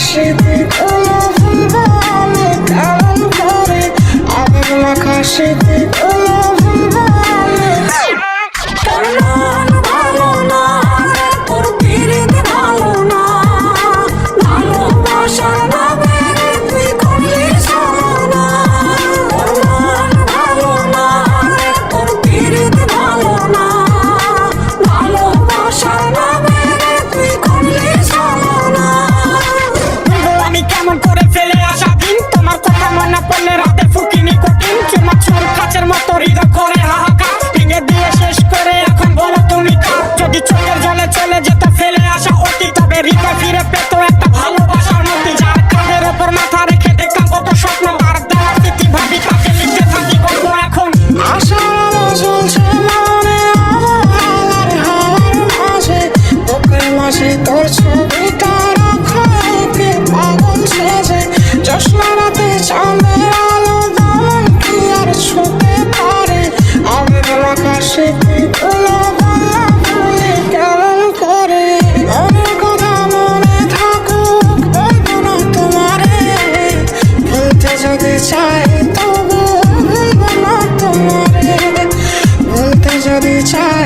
আকাশে উড়ে আমি কেমন করে। আবার আকাশে Estamos en las de Fukin যদি চাই তবু বলব না তোমারে। বলতে যদি চাই